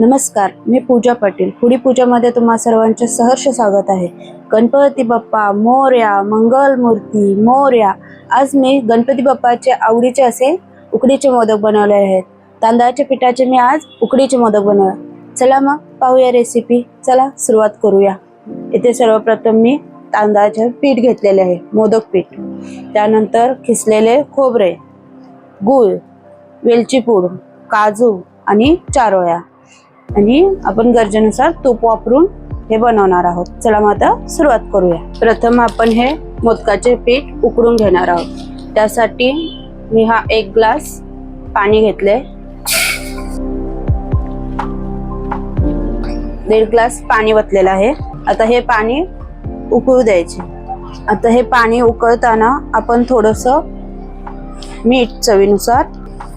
नमस्कार मी पूजा पाटील. पुढी पूजामध्ये तुम्हा सर्वांचे सहर्ष स्वागत आहे. गणपती बाप्पा मोर्या मंगलमूर्ती मोर्या. आज मी गणपती बाप्पाचे आवडीचे असे उकडीचे मोदक बनवले आहेत. तांदळाच्या पिठाचे मी आज उकडीचे मोदक बनवले. चला मग पाहूया रेसिपी चला सुरुवात करूया. इथे सर्वप्रथम मी तांदळाचे पीठ घेतलेले आहे मोदक पीठ. त्यानंतर खिसलेले खोबरे गूळ वेलची पूड काजू आणि चारोळ्या. आणि आपण गरजेनुसार तूप वापरून हे बनवणार आहोत. चला मग आता सुरुवात करूया. प्रथम आपण हे मोदकाचे पीठ उकडून घेणार आहोत. त्यासाठी मी हा एक ग्लास पाणी घेतले दीड ग्लास पाणी वतलेलं आहे. आता हे पाणी उकळू द्यायचे. आता हे पाणी उकळताना आपण थोडस मीठ चवीनुसार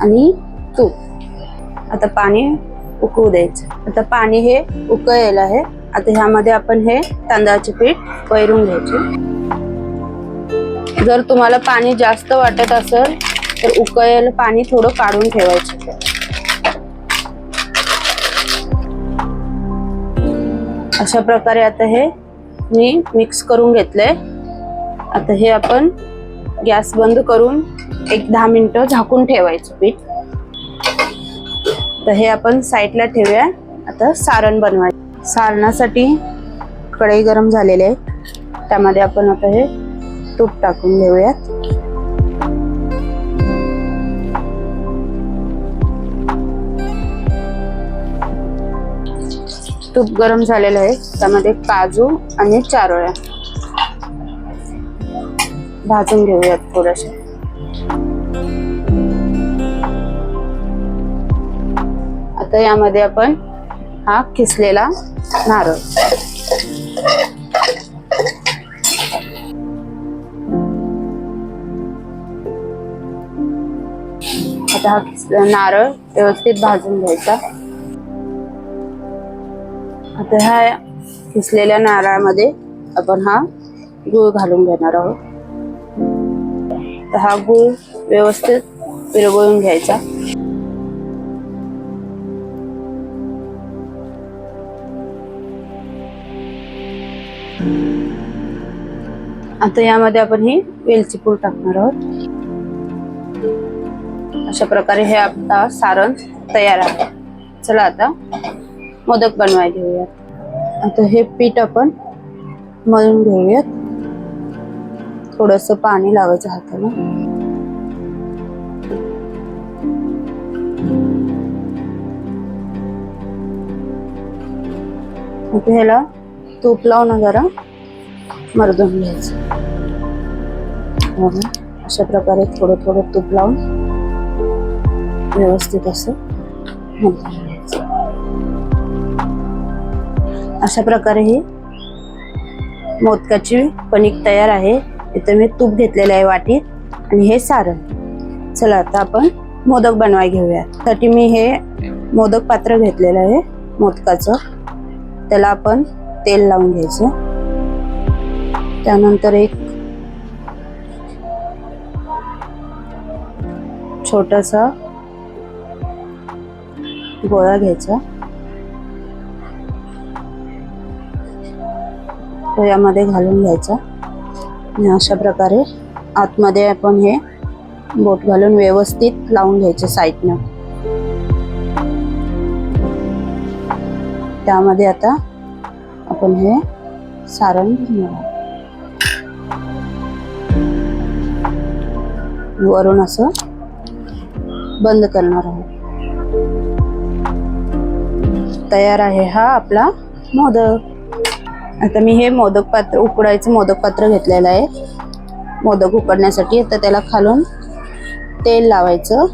आणि तूप. आता पाणी उकळू द्यायचं. आता पाणी हे उकळलेलं आहे. आता ह्यामध्ये आपण हे तांदळाचे पीठ वैरून घ्यायचे. जर तुम्हाला पाणी जास्त वाटत असेल तर उकळेल पाणी थोडं काढून ठेवायचं. अशा प्रकारे आता हे मी मिक्स करून घेतलंय. आता हे आपण गॅस बंद करून एक दहा मिनटं झाकून ठेवायचं पीठ. तर हे आपण साईडला ठेवूया. आता सारण बनवायचं. सारणासाठी कढई गरम झालेले आहे त्यामध्ये आपण आता हे तूप टाकून घेऊयात. तूप गरम झालेलं आहे. त्यामध्ये काजू आणि चारोळ्या भाजून घेऊयात थोड्याशा. आता यामध्ये आपण हा किसलेला नारळ. आता हा किसलेला नारळ व्यवस्थित भाजून घ्यायचा. आता ह्या किसलेल्या नारळामध्ये आपण हा गूळ घालून घेणार आहोत. तर हा गूळ व्यवस्थित विरघळून घ्यायचा. आता यामध्ये आपण ही वेलची पूड टाकणार आहोत. अशा प्रकारे हे आपला सारण तयार आहे. चला आता मोदक बनवाय घेऊयात. आता हे पीठ आपण मळून घेऊयात. थोडस पाणी लावायचं हाताला. आता ह्याला तूप लावून जरा मर्दून घ्यायचं अशा प्रकारे थोडं थोडं तूप लावून व्यवस्थित असं मर्दून घ्यायचं अशा प्रकारे ही मोदकाची कणिक तयार आहे. इथं मी तूप घेतलेलं आहे वाटीत आणि हे सारण. चला आता आपण मोदक बनवाय घेऊया साठी मी हे मोदक पात्र घेतलेलं आहे मोदकाचं. त्याला आपण तेल लावून घ्यायचं. त्यानंतर एक छोटासा गोळा घ्यायचा. तो यामध्ये घालून घ्यायचा. आणि अशा प्रकारे आतमध्ये आपण हे बोट घालून व्यवस्थित लावून घ्यायचे साईडनं. त्यामध्ये आता आपण हे सारण घेणार आहोत. वरून असं बंद करणार आहोत. तयार आहे हा आपला मोदक. आता मी हे मोदक पात्र उकडायचं मोदक पात्र घेतलेलं आहे. मोदक उकडण्यासाठी आता त्याला खालून तेल लावायचं.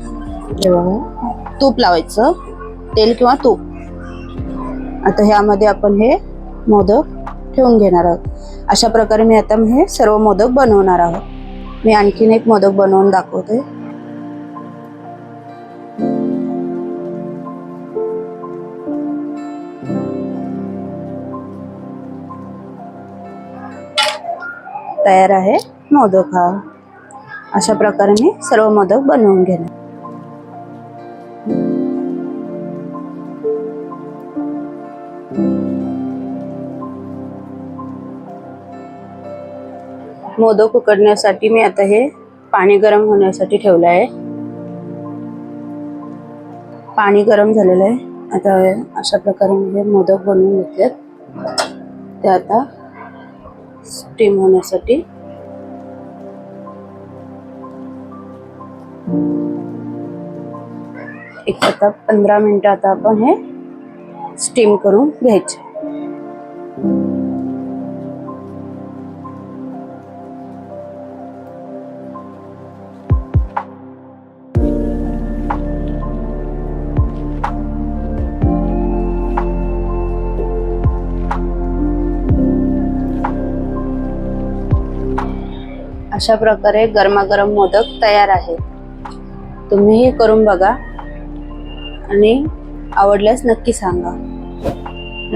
तूप लावायचं. तेल किंवा तूप. आता ह्यामध्ये आपण हे मोदक ठेवून घेणार आहोत. अशा प्रकारे मी आता हे सर्व मोदक बनवणार आहोत. मी आणखीन एक मोदक बनवून दाखवते. तयार आहे मोदक हा. अशा प्रकारे मी सर्व मोदक बनवून घेणार. मोदक उकडण्यासाठी मी आता हे पाणी गरम होण्यासाठी ठेवलं आहे. पाणी गरम झालेलं आहे. आता अशा प्रकारे मी हे मोदक बनवून घेतलेत. ते आता स्टीम होण्यासाठी. एक आता पंधरा मिनटं आता आपण हे स्टीम करून घ्यायचे. अशा प्रकारे गरमागरम मोदक तयार आहेत. तुम्हीही करून बघा आणि आवडल्यास नक्की सांगा.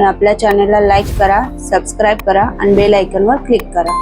आपल्या चॅनलला लाईक करा सबस्क्राईब करा आणि बेल आयकनवर क्लिक करा.